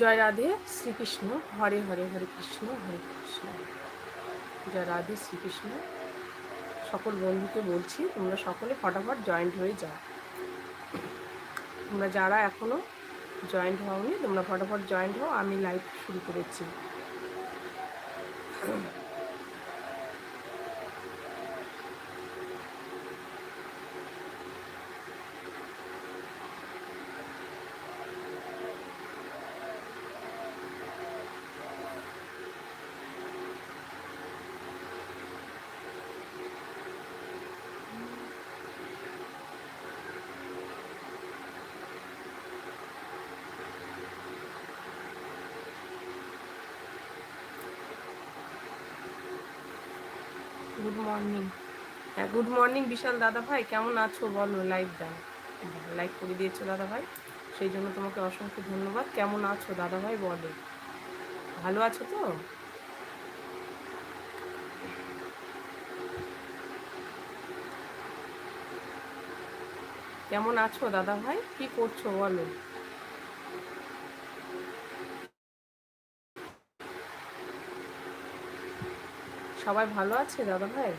জয় রাধে শ্রীকৃষ্ণ, হরে হরে হরে কৃষ্ণ হরে কৃষ্ণ। জয় রাধে শ্রীকৃষ্ণ। সকল বন্ধুকে বলছি, তোমরা সকলে ফটাফট জয়েন্ট হয়ে যাও। তোমরা যারা এখনও জয়েন্ট হওনি, তোমরা ফটাফট জয়েন্ট হও, আমি লাইভ শুরু করেছি। গুড মর্নিং হ্যাঁ গুড মর্নিং বিশাল দাদা ভাই। কেমন আছো বলো লাইভ দাও লাইক করে দিয়েছ দাদা ভাই। সেই জন্য তোমাকে অসংখ্য ধন্যবাদ। কেমন আছো দাদা ভাই, বলো? ভালো আছো তো? কেমন আছো দাদা ভাই? কি করছ বলো? সবাই ভালো আছে দাদা ভাই?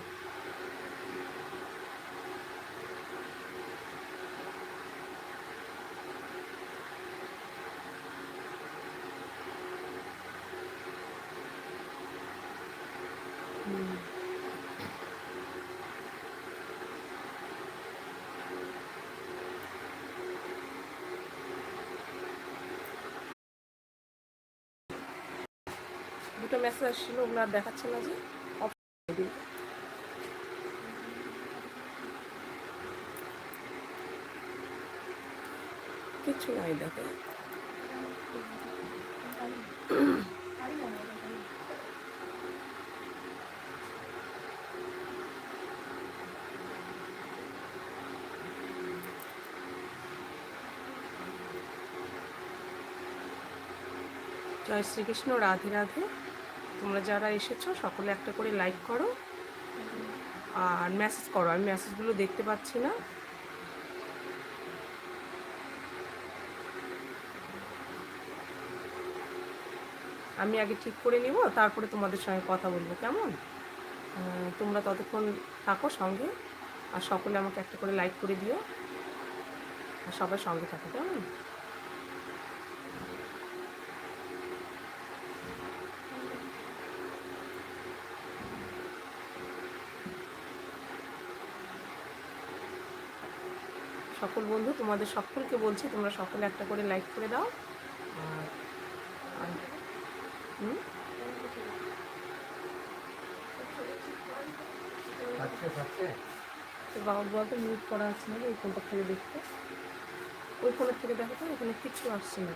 দুটো মেসেজ আসছিল ওগুলো আর দেখাচ্ছে না যে। দিন। কিছু নাই দেখো জয় শ্রীকৃষ্ণ রাধে রাধে তোমরা যারা এসেছ, সকলে একটা করে লাইক করো আর মেসেজ করো। আমি মেসেজগুলো দেখতে পাচ্ছি না। আমি আগে ঠিক করে নিব, তারপরে তোমাদের সঙ্গে কথা বলব, কেমন? তোমরা ততক্ষণ থাকো সঙ্গে আর সকলে আমাকে একটা করে লাইক করে দিও। আর সবাই সঙ্গে থাকো, কেমন? সকল বন্ধু তোমাদের সকলকে বলছি তোমরা সকলে একটা করে লাইক করে দাও। হুম? তো বলতে মিউট করা আছে না ওই ফোনটা থেকে দেখতে। ওই ফোনের থেকে দেখো তো এখানে কিচ্ছু আসছে না।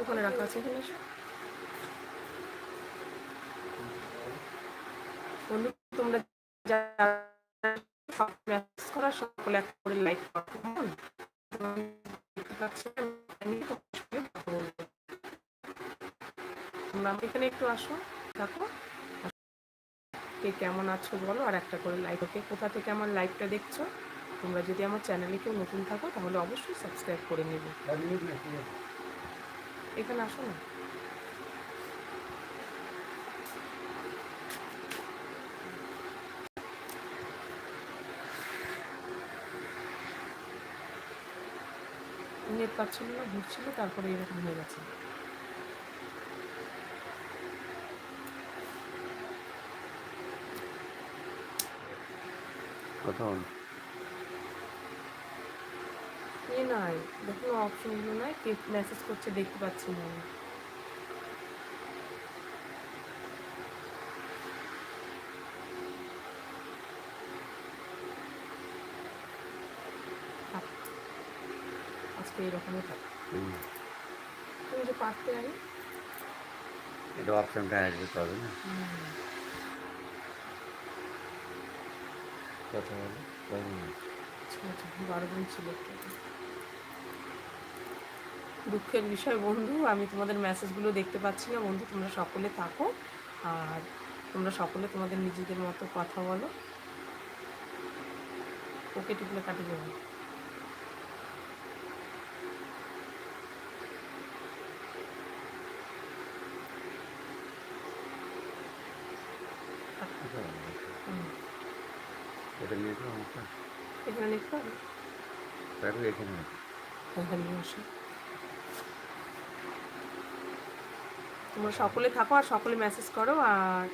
ওখানে রাখা আছে এখানে এসো। বন্ধু তোমরা সব করা সকলে একটা করে লাইক করো কেমন? দেখতে পাচ্ছি না, আমি তোমার সঙ্গে কথা বলব। তোমরা আমার এখানে একটু আসো দেখো কে কেমন আছো বলো আর একটা করে লাইক ওকে কোথা থেকে আমার লাইভটা দেখছ তোমরা যদি আমার চ্যানেলে কেউ নতুন থাকো তাহলে অবশ্যই সাবস্ক্রাইব করে নেবে এখানে আসো না নেট পাচ্ছিল না ঘুরছিল তারপরে এরকম হয়ে গেছে কখন এ নাই দেখুন অপশনগুলো নাই কে মেসেজ করছে দেখতে পাচ্ছি না আমি। আজকে এরকমই থাক। তুমি যে পারতে আনি এটা অপশনটা আসবে তবে না? কথা বলো মিনিট? ছিল দুঃখের বিষয় বন্ধু আমি তোমাদের মেসেজগুলো দেখতে পাচ্ছি না। বন্ধু তোমরা সকলে থাকো। আর তোমরা সকলে তোমাদের নিজেদের মতো কথা বলো। ওকে টিপলে কাটিয়ে যাবে তো হুম। এটা নিয়ে তো সমস্যা এখানে লিখতে হবে তারপরে এখানে এখানে আসো তোমরা সকলে থাকো আর সকলে মেসেজ করো আর